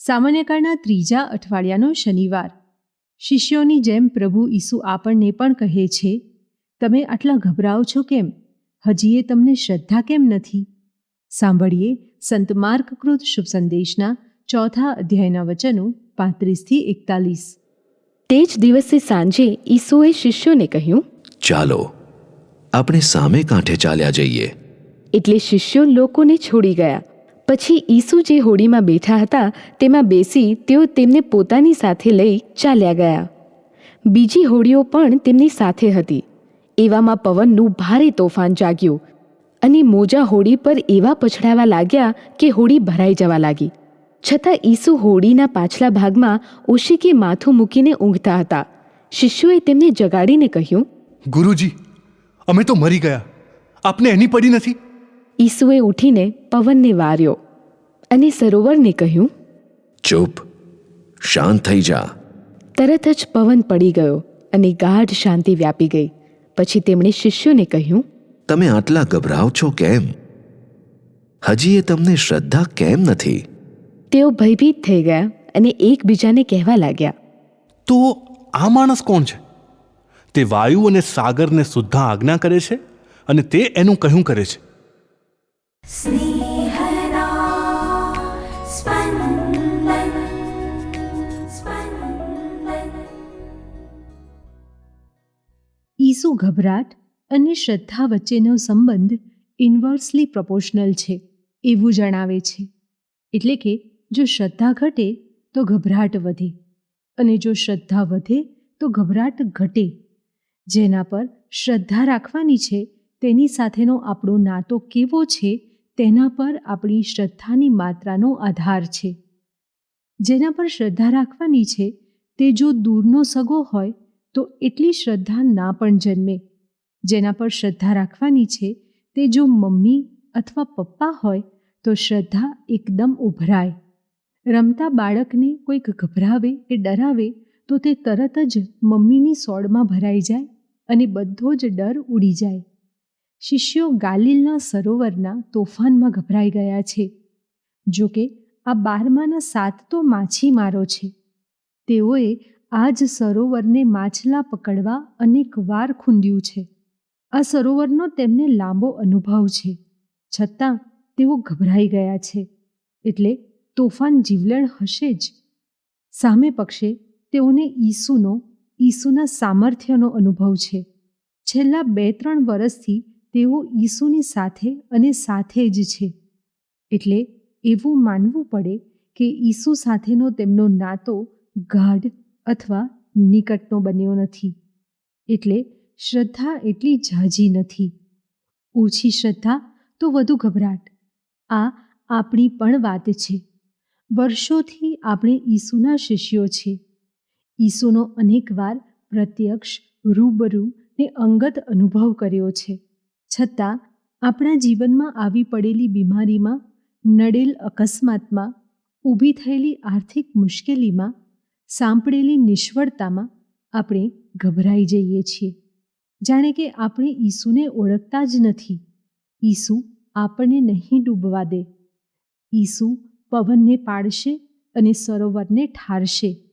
સામાન્યકાળના ત્રીજા અઠવાડિયાનો શનિવાર. શિષ્યોની જેમ પ્રભુ ઈસુ આપણને પણ કહે છે તમે આટલા ગભરાઓ છો કેમ? હજીએ તમને શ્રદ્ધા કેમ નથી? સાંભળીએ સંત માર્ગકૃત શુભ સંદેશના ચોથા અધ્યાયના વચનો પાંત્રીસથી એકતાલીસ. તે જ દિવસે સાંજે ઈસુએ શિષ્યોને કહ્યું ચાલો આપણે સામે કાંઠે ચાલ્યા જઈએ. એટલે શિષ્યો લોકોને છોડી ગયા. પછી ઈસુ જે હોડીમાં બેઠા હતા તેમાં બેસી તેઓ તેમને પોતાની સાથે લઈ ચાલ્યા ગયા. બીજી હોડીઓ પણ તેમની સાથે હતી. એવામાં પવનનું ભારે તોફાન જાગ્યું અને મોજા હોડી પર એવા પછડાવા લાગ્યા કે હોડી ભરાઈ જવા લાગી. છતાં ઈસુ હોડીના પાછલા ભાગમાં ઓશિકે માથું મૂકીને ઊંઘતા હતા. શિષ્યોએ તેમને જગાડીને કહ્યું ગુરુજી અમે તો મરી ગયા. આપને એની પડી નથી? ઈસુએ ઉઠીને પવનને વાર્યો અને સરોવરને કહ્યું ચૂપ. શાંત થઈ જા. તરત જ પવન પડી ગયો અને ગાઢ શાંતિ વ્યાપી ગઈ. પછી તેમણે શિષ્યોને કહ્યું તમે આટલા ગભરાવ છો કેમ? હજી એ તમને શ્રદ્ધા કેમ નથી? તેઓ ભયભીત થઈ ગયા અને એકબીજાને કહેવા લાગ્યા તો આ માણસ કોણ છે? તે વાયુ અને સાગરને સુદ્ધા આજ્ઞા કરે છે અને તે એનું કહ્યું કરે છે. સ્નેહ ઈસુ ગભરાટ અને શ્રદ્ધા વચ્ચેનો સંબંધ ઇન્વર્સલી પ્રપોર્શનલ છે એવું જણાવે છે. એટલે કે જો શ્રદ્ધા ઘટે તો ગભરાટ વધે અને જો શ્રદ્ધા વધે તો ગભરાટ ઘટે. જેના પર શ્રદ્ધા રાખવાની છે તેની સાથેનો આપણો નાતો કેવો છે તેના પર આપણી શ્રદ્ધાની માત્રાનો આધાર છે. જેના પર શ્રદ્ધા રાખવાની છે તે જો દૂરનો સગો હોય તો એટલી શ્રદ્ધા ના પણ જન્મે. જેના પર શ્રદ્ધા રાખવાની છે તે જો મમ્મી અથવા પપ્પા હોય તો શ્રદ્ધા એકદમ ઉભરાય. રમતા બાળકને કોઈક ગભરાવે કે ડરાવે તો તે તરત જ મમ્મીની સોડમાં ભરાઈ જાય અને બધો જ ડર ઉડી જાય. શિષ્યો ગાલિલના સરોવરના તોફાનમાં ગભરાઈ ગયા છે. જો કે આ બારમાના સાત તો માછીમારો છે. તેઓએ આ જ સરોવરને માછલા પકડવા અનેક વાર ખૂંદ્યું છે. આ સરોવરનો તેમને લાંબો અનુભવ છે. છતાં, તેઓ ગભરાઈ ગયા છે. એટલે તોફાન જીવલેણ હશે જ. સામે પક્ષે તેઓને ઈસુનો, ઈસુના સામર્થ્યનો અનુભવ છે. છેલ્લા બે ત્રણ વર્ષથી તેઓ ઈસુની સાથે અને સાથે જ છે. એટલે એવું માનવું પડે કે ઈસુ સાથેનો તેમનો નાતો ગાઢ અથવા નિકટનો બન્યો નથી. એટલે શ્રદ્ધા એટલી ઝાઝી નથી. ઓછી શ્રદ્ધા તો વધુ ગભરાટ. આ આપણી પણ વાત છે. વર્ષોથી આપણે ઈસુના શિષ્યો છે. ઈસુનો અનેકવાર પ્રત્યક્ષ, રૂબરૂ ને અંગત અનુભવ કર્યો છે. છતાં, આપણા જીવનમાં આવી પડેલી બીમારીમાં, નડેલ અકસ્માતમાં, ઊભી થયેલી આર્થિક મુશ્કેલીમાં સાંપડેલી નિષ્ફળતામાં આપણે ગભરાઈ જઈએ છીએ. જાણે કે આપણે ઈસુને ઓળખતા જ નથી. ઈસુ આપણને નહીં ડૂબવા દે. ઈસુ પવનને પાડશે અને સરોવરને ઠારશે.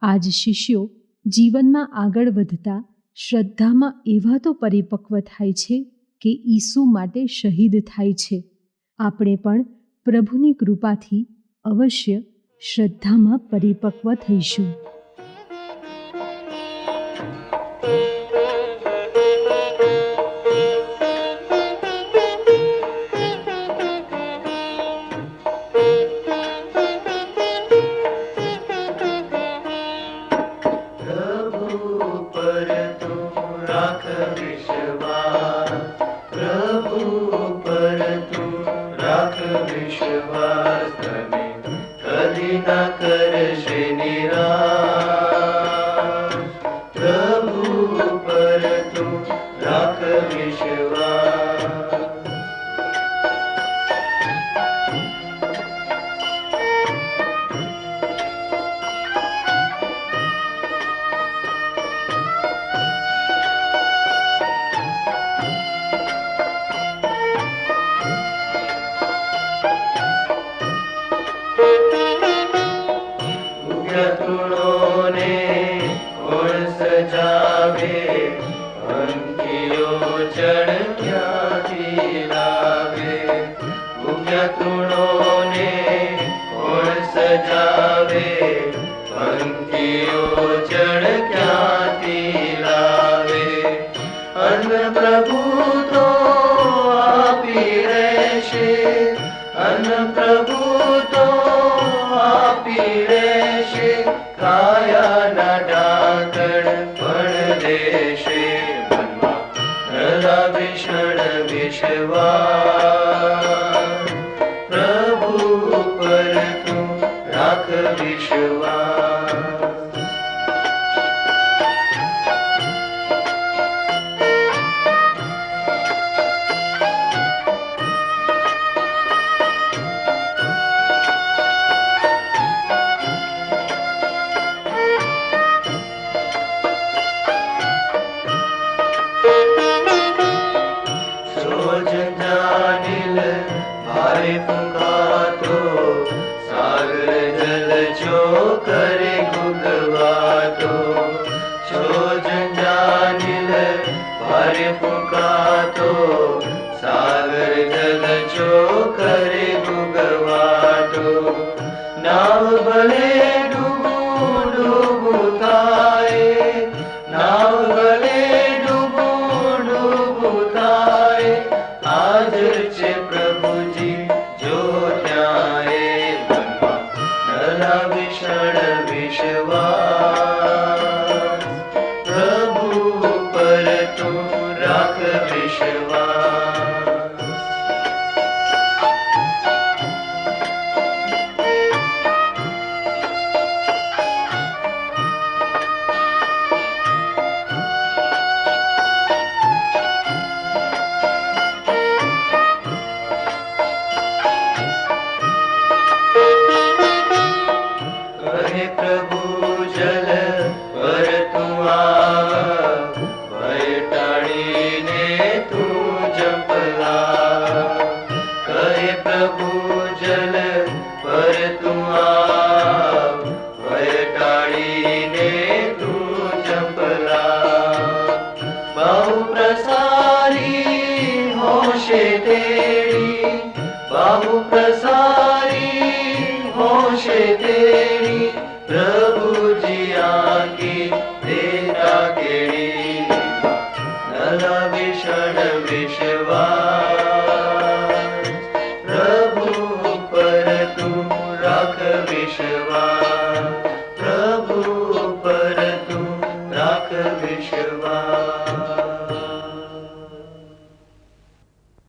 આજ શિષ્યો જીવનમાં આગળ વધતા શ્રદ્ધામાં એવા તો પરિપક્વ થાય છે કે ઈસુ માટે શહીદ થાય છે. આપણે પણ પ્રભુની કૃપાથી અવશ્ય શ્રદ્ધામાં પરિપક્વ થઈશું. પ્રભુ પર તું રાખ વિશ્વાસ. श्रीरा જાવે પંક્તિઓ જળ ક્યાંથી લાવે અન્ન પ્રભુ તો આપી રહેશે અન્ન પ્રભુ તો આપી teach you love. संपला. करे जल पर तुम्हाटाळीने तू जपला बहु प्रसारी होशे तेरी. बहु प्रसारी